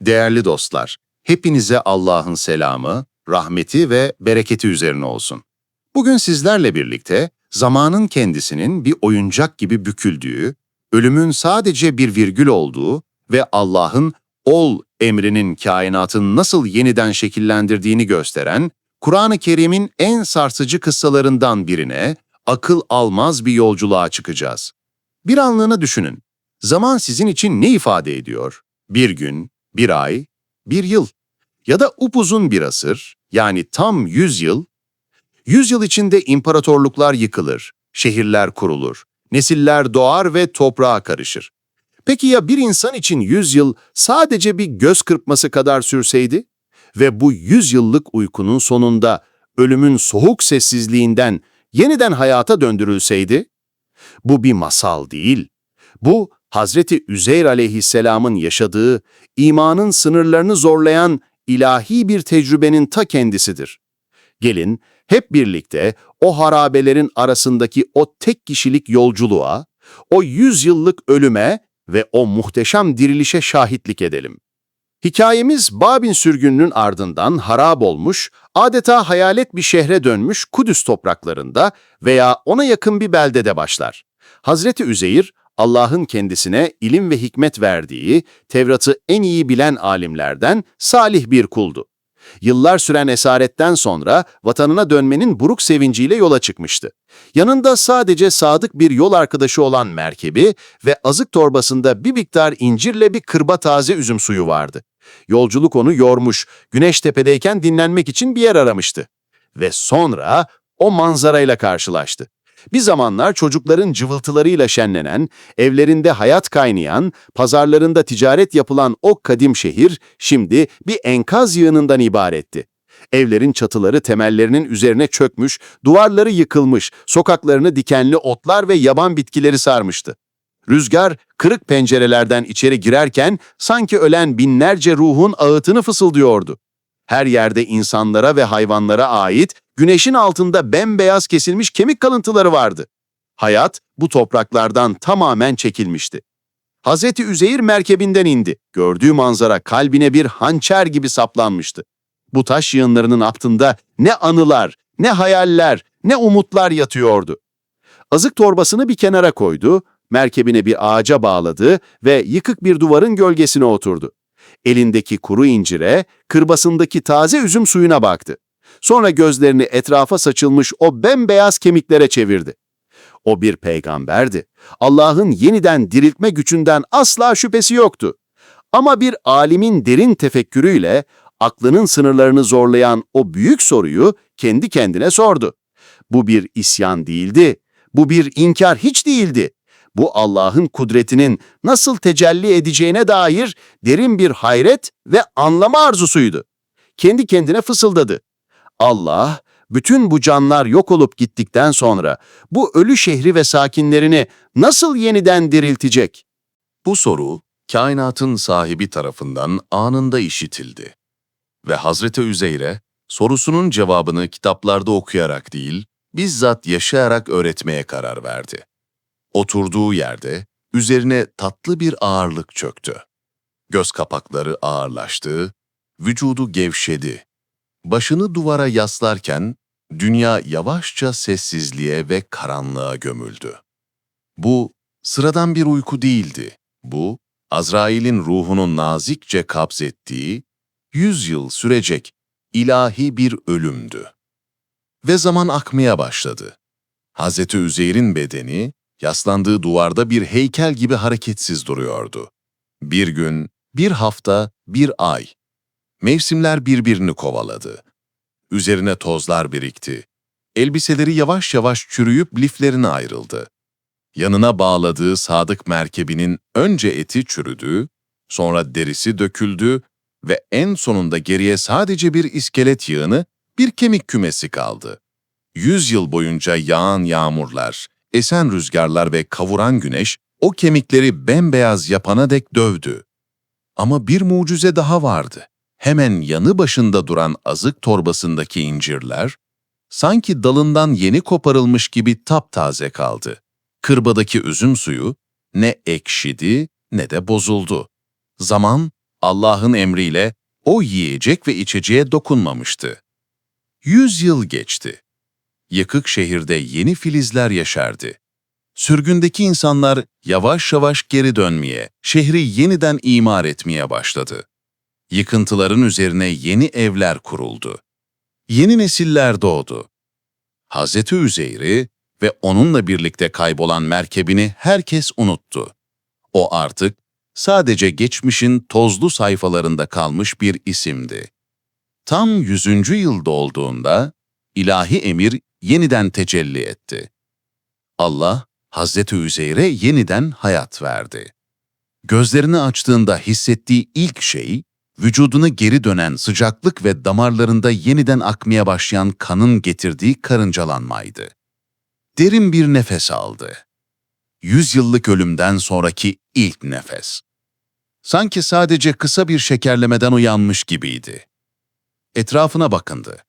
Değerli dostlar, hepinize Allah'ın selamı, rahmeti ve bereketi üzerine olsun. Bugün sizlerle birlikte zamanın kendisinin bir oyuncak gibi büküldüğü, ölümün sadece bir virgül olduğu ve Allah'ın ol emrinin kainatın nasıl yeniden şekillendirdiğini gösteren Kur'an-ı Kerim'in en sarsıcı kıssalarından birine akıl almaz bir yolculuğa çıkacağız. Bir anlığına düşünün. Zaman sizin için ne ifade ediyor? Bir gün, bir ay, bir yıl ya da upuzun bir asır, yani tam yüz yıl. Yüz yıl içinde imparatorluklar yıkılır, şehirler kurulur, nesiller doğar ve toprağa karışır. Peki ya bir insan için yüz yıl sadece bir göz kırpması kadar sürseydi? Ve bu yüz yıllık uykunun sonunda ölümün soğuk sessizliğinden yeniden hayata döndürülseydi? Bu bir masal değil. Bu Hazreti Üzeyr aleyhisselamın yaşadığı, imanın sınırlarını zorlayan ilahi bir tecrübenin ta kendisidir. Gelin hep birlikte o harabelerin arasındaki o tek kişilik yolculuğa, o yüz yıllık ölüme ve o muhteşem dirilişe şahitlik edelim. Hikayemiz Babil sürgününün ardından harap olmuş, adeta hayalet bir şehre dönmüş Kudüs topraklarında veya ona yakın bir beldede başlar. Hazreti Üzeyir, Allah'ın kendisine ilim ve hikmet verdiği, Tevrat'ı en iyi bilen alimlerden salih bir kuldu. Yıllar süren esaretten sonra vatanına dönmenin buruk sevinciyle yola çıkmıştı. Yanında sadece sadık bir yol arkadaşı olan merkebi ve azık torbasında bir miktar incirle bir kırba taze üzüm suyu vardı. Yolculuk onu yormuş, güneş tepedeyken dinlenmek için bir yer aramıştı. Ve sonra o manzarayla karşılaştı. Bir zamanlar çocukların cıvıltılarıyla şenlenen, evlerinde hayat kaynayan, pazarlarında ticaret yapılan o kadim şehir şimdi bir enkaz yığınından ibaretti. Evlerin çatıları temellerinin üzerine çökmüş, duvarları yıkılmış, sokaklarını dikenli otlar ve yaban bitkileri sarmıştı. Rüzgar kırık pencerelerden içeri girerken sanki ölen binlerce ruhun ağıtını fısıldıyordu. Her yerde insanlara ve hayvanlara ait güneşin altında bembeyaz kesilmiş kemik kalıntıları vardı. Hayat bu topraklardan tamamen çekilmişti. Hazreti Üzeyir merkebinden indi. Gördüğü manzara kalbine bir hançer gibi saplanmıştı. Bu taş yığınlarının altında ne anılar, ne hayaller, ne umutlar yatıyordu. Azık torbasını bir kenara koydu, merkebine bir ağaca bağladı ve yıkık bir duvarın gölgesine oturdu. Elindeki kuru incire, kırbasındaki taze üzüm suyuna baktı. Sonra gözlerini etrafa saçılmış o bembeyaz kemiklere çevirdi. O bir peygamberdi. Allah'ın yeniden diriltme gücünden asla şüphesi yoktu. Ama bir alimin derin tefekkürüyle aklının sınırlarını zorlayan o büyük soruyu kendi kendine sordu. Bu bir isyan değildi. Bu bir inkar hiç değildi. Bu Allah'ın kudretinin nasıl tecelli edeceğine dair derin bir hayret ve anlama arzusuydu. Kendi kendine fısıldadı. Allah, bütün bu canlar yok olup gittikten sonra bu ölü şehri ve sakinlerini nasıl yeniden diriltecek? Bu soru, kainatın sahibi tarafından anında işitildi. Ve Hazreti Üzeyr'e sorusunun cevabını kitaplarda okuyarak değil, bizzat yaşayarak öğretmeye karar verdi. Oturduğu yerde üzerine tatlı bir ağırlık çöktü. Göz kapakları ağırlaştı, vücudu gevşedi. Başını duvara yaslarken dünya yavaşça sessizliğe ve karanlığa gömüldü. Bu sıradan bir uyku değildi. Bu Azrail'in ruhunu nazikçe kabzettiği, yüz yıl sürecek ilahi bir ölümdü. Ve zaman akmaya başladı. Hazreti Üzeyr'in bedeni yaslandığı duvarda bir heykel gibi hareketsiz duruyordu. Bir gün, bir hafta, bir ay. Mevsimler birbirini kovaladı. Üzerine tozlar birikti. Elbiseleri yavaş yavaş çürüyüp liflerine ayrıldı. Yanına bağladığı sadık merkebinin önce eti çürüdü, sonra derisi döküldü ve en sonunda geriye sadece bir iskelet yığını, bir kemik kümesi kaldı. Yüz yıl boyunca yağan yağmurlar, esen rüzgarlar ve kavuran güneş o kemikleri bembeyaz yapana dek dövdü. Ama bir mucize daha vardı. Hemen yanı başında duran azık torbasındaki incirler, sanki dalından yeni koparılmış gibi taptaze kaldı. Kırbadaki üzüm suyu ne ekşidi ne de bozuldu. Zaman Allah'ın emriyle o yiyecek ve içeceğe dokunmamıştı. Yüz yıl geçti. Yıkık şehirde yeni filizler yaşardı. Sürgündeki insanlar yavaş yavaş geri dönmeye, şehri yeniden imar etmeye başladı. Yıkıntıların üzerine yeni evler kuruldu. Yeni nesiller doğdu. Hazreti Üzeyr'i ve onunla birlikte kaybolan merkebini herkes unuttu. O artık sadece geçmişin tozlu sayfalarında kalmış bir isimdi. Tam 100. yılda olduğunda ilahi emir yeniden tecelli etti. Allah Hazreti Üzeyr'e yeniden hayat verdi. Gözlerini açtığında hissettiği ilk şey, vücuduna geri dönen sıcaklık ve damarlarında yeniden akmaya başlayan kanın getirdiği karıncalanmaydı. Derin bir nefes aldı. Yüz yıllık ölümden sonraki ilk nefes. Sanki sadece kısa bir şekerlemeden uyanmış gibiydi. Etrafına bakındı.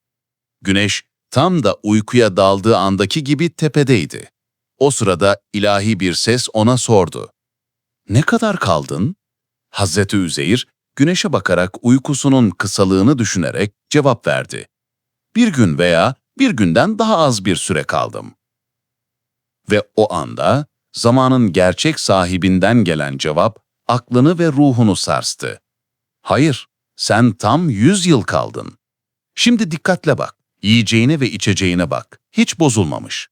Güneş tam da uykuya daldığı andaki gibi tepedeydi. O sırada ilahi bir ses ona sordu. Ne kadar kaldın? Hazreti Üzeyir, güneşe bakarak uykusunun kısalığını düşünerek cevap verdi. Bir gün veya bir günden daha az bir süre kaldım. Ve o anda zamanın gerçek sahibinden gelen cevap aklını ve ruhunu sarstı. Hayır, sen tam yüz yıl kaldın. Şimdi dikkatle bak, yiyeceğine ve içeceğine bak, hiç bozulmamış.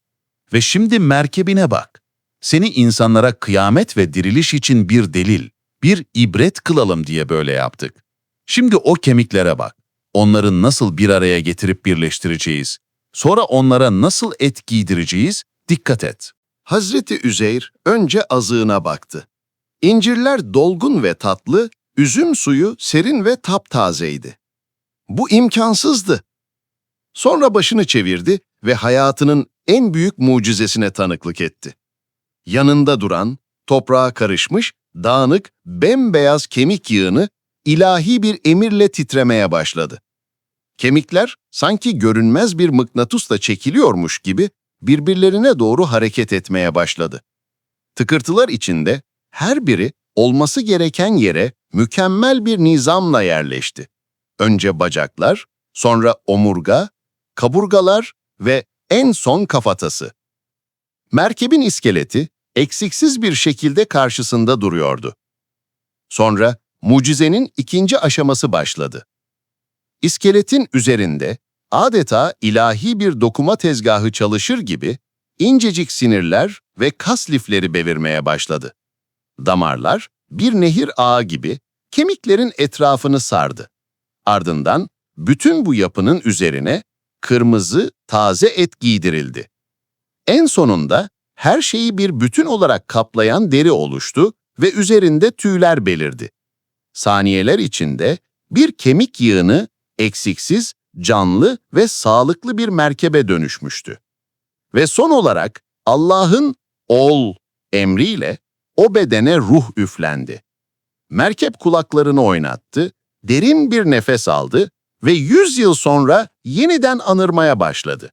Ve şimdi merkebine bak. Seni insanlara kıyamet ve diriliş için bir delil, bir ibret kılalım diye böyle yaptık. Şimdi o kemiklere bak. Onları nasıl bir araya getirip birleştireceğiz? Sonra onlara nasıl et giydireceğiz? Dikkat et. Hazreti Üzeyr önce azığına baktı. İncirler dolgun ve tatlı, üzüm suyu serin ve taptazeydi. Bu imkansızdı. Sonra başını çevirdi ve hayatının en büyük mucizesine tanıklık etti. Yanında duran, toprağa karışmış, dağınık, bembeyaz kemik yığını ilahi bir emirle titremeye başladı. Kemikler sanki görünmez bir mıknatısla çekiliyormuş gibi birbirlerine doğru hareket etmeye başladı. Tıkırtılar içinde her biri olması gereken yere mükemmel bir nizamla yerleşti. Önce bacaklar, sonra omurga, kaburgalar ve en son kafatası. Merkebin iskeleti eksiksiz bir şekilde karşısında duruyordu. Sonra mucizenin ikinci aşaması başladı. İskeletin üzerinde adeta ilahi bir dokuma tezgahı çalışır gibi incecik sinirler ve kas lifleri belirmeye başladı. Damarlar bir nehir ağı gibi kemiklerin etrafını sardı. Ardından bütün bu yapının üzerine kırmızı, taze et giydirildi. En sonunda her şeyi bir bütün olarak kaplayan deri oluştu ve üzerinde tüyler belirdi. Saniyeler içinde bir kemik yığını eksiksiz, canlı ve sağlıklı bir merkebe dönüşmüştü. Ve son olarak Allah'ın ol emriyle o bedene ruh üflendi. Merkep kulaklarını oynattı, derin bir nefes aldı ve yüz yıl sonra yeniden anırmaya başladı.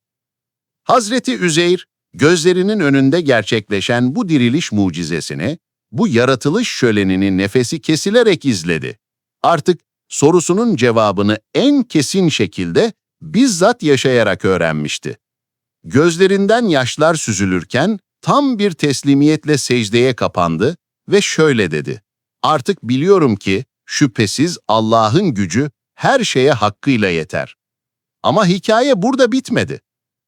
Hazreti Üzeyr, gözlerinin önünde gerçekleşen bu diriliş mucizesini, bu yaratılış şölenini nefesi kesilerek izledi. Artık sorusunun cevabını en kesin şekilde bizzat yaşayarak öğrenmişti. Gözlerinden yaşlar süzülürken tam bir teslimiyetle secdeye kapandı ve şöyle dedi. Artık biliyorum ki şüphesiz Allah'ın gücü her şeye hakkıyla yeter. Ama hikaye burada bitmedi.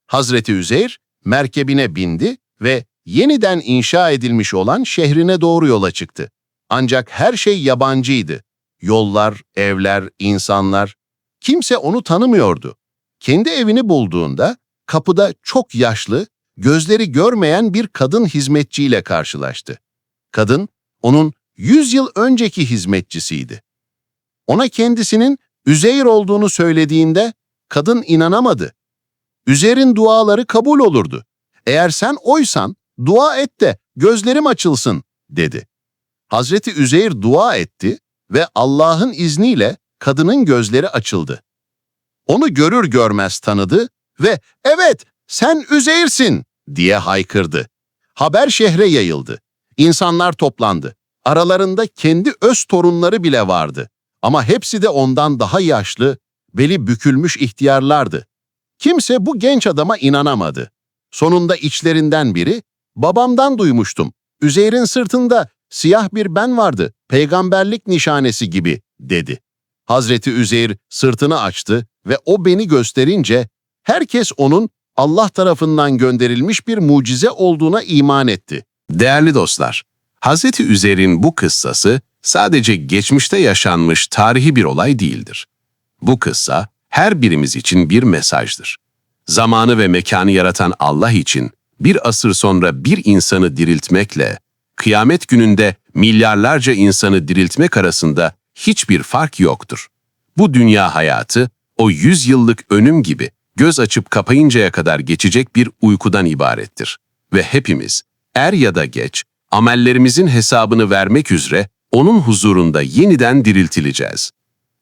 Hazreti Üzeyr merkebine bindi ve yeniden inşa edilmiş olan şehrine doğru yola çıktı. Ancak her şey yabancıydı. Yollar, evler, insanlar. Kimse onu tanımıyordu. Kendi evini bulduğunda kapıda çok yaşlı, gözleri görmeyen bir kadın hizmetçiyle karşılaştı. Kadın, onun 100 yıl önceki hizmetçisiydi. Ona kendisinin Üzeyr olduğunu söylediğinde kadın inanamadı. Üzer'in duaları kabul olurdu. Eğer sen oysan dua et de gözlerim açılsın dedi. Hazreti Üzeyr dua etti ve Allah'ın izniyle kadının gözleri açıldı. Onu görür görmez tanıdı ve evet sen Üzeyr'sin diye haykırdı. Haber şehre yayıldı. İnsanlar toplandı. Aralarında kendi öz torunları bile vardı. Ama hepsi de ondan daha yaşlı, beli bükülmüş ihtiyarlardı. Kimse bu genç adama inanamadı. Sonunda içlerinden biri, babamdan duymuştum. Üzeyr'in sırtında siyah bir ben vardı, peygamberlik nişanesi gibi, dedi. Hazreti Üzeyr sırtını açtı ve o beni gösterince herkes onun Allah tarafından gönderilmiş bir mucize olduğuna iman etti. Değerli dostlar, Hz. Üzer'in bu kıssası sadece geçmişte yaşanmış tarihi bir olay değildir. Bu kıssa her birimiz için bir mesajdır. Zamanı ve mekanı yaratan Allah için bir asır sonra bir insanı diriltmekle, kıyamet gününde milyarlarca insanı diriltmek arasında hiçbir fark yoktur. Bu dünya hayatı o yüz yıllık önüm gibi göz açıp kapayıncaya kadar geçecek bir uykudan ibarettir. Ve hepimiz er ya da geç amellerimizin hesabını vermek üzere onun huzurunda yeniden diriltileceğiz.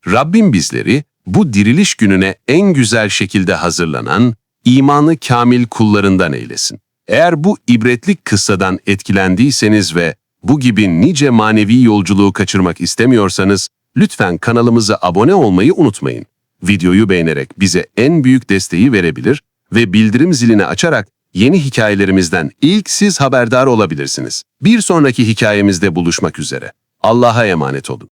Rabbim bizleri bu diriliş gününe en güzel şekilde hazırlanan, imanı kamil kullarından eylesin. Eğer bu ibretlik kıssadan etkilendiyseniz ve bu gibi nice manevi yolculuğu kaçırmak istemiyorsanız, lütfen kanalımıza abone olmayı unutmayın. Videoyu beğenerek bize en büyük desteği verebilir ve bildirim zilini açarak yeni hikayelerimizden ilk siz haberdar olabilirsiniz. Bir sonraki hikayemizde buluşmak üzere. Allah'a emanet olun.